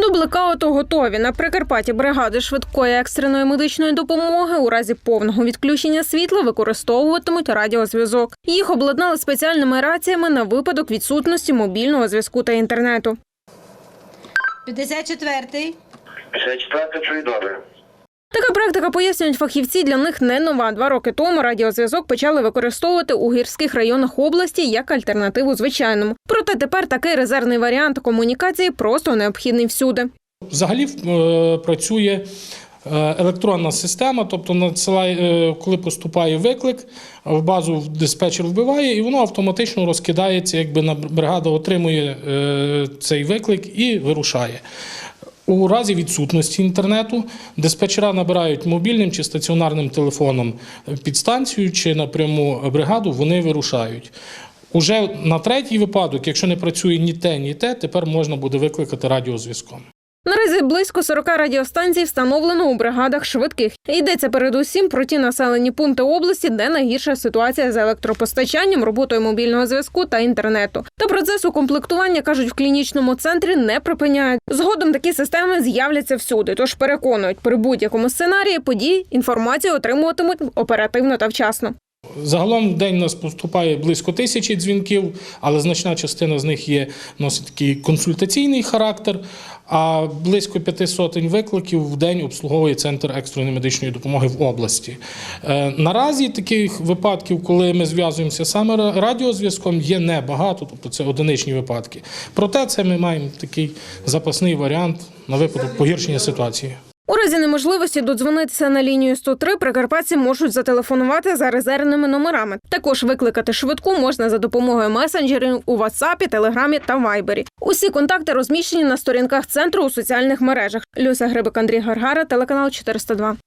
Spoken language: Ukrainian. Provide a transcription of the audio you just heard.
До блекауту готові на Прикарпатті бригади швидкої екстреної медичної допомоги у разі повного відключення світла використовуватимуть радіозв'язок. Їх обладнали спеціальними раціями на випадок відсутності мобільного зв'язку та інтернету. 54-й. 54 чую добре. Така практика, пояснюють фахівці, для них не нова. Два роки тому радіозв'язок почали використовувати у гірських районах області як альтернативу звичайному. Проте тепер такий резервний варіант комунікації просто необхідний всюди. Взагалі е, працює е, електронна система, тобто надсилає, е, коли поступає виклик, в базу диспетчер вбиває, і воно автоматично розкидається, якби на бригада отримує цей виклик і вирушає. У разі відсутності інтернету диспетчера набирають мобільним чи стаціонарним телефоном під станцію чи напряму бригаду, вони вирушають. Уже на третій випадок, якщо не працює ні те, ні те, тепер можна буде викликати радіозв'язком. Близько 40 радіостанцій встановлено у бригадах швидких. Йдеться передусім про ті населені пункти області, де найгірша ситуація з електропостачанням, роботою мобільного зв'язку та інтернету. Та процес укомплектування кажуть в клінічному центрі не припиняють. Згодом такі системи з'являться всюди. Тож переконують, при будь-якому сценарії подій інформацію отримуватимуть оперативно та вчасно. Загалом в день у нас поступає близько тисячі дзвінків, але значна частина з них є носить такий консультаційний характер. А близько п'яти сотень викликів в день обслуговує центр екстреної медичної допомоги в області. Е, Наразі таких випадків, коли ми зв'язуємося саме радіозв'язком, є небагато, тобто це одиничні випадки. Проте це ми маємо такий запасний варіант на випадок погіршення ситуації. У разі неможливості додзвонитися на лінію 103 прикарпатці можуть зателефонувати за резервними номерами. Також викликати швидку можна за допомогою месенджерів у WhatsApp, Телеграмі та Вайбері. Усі контакти розміщені на сторінках центру у соціальних мережах. Люся Грибик, Андрій Гаргара, телеканал 402.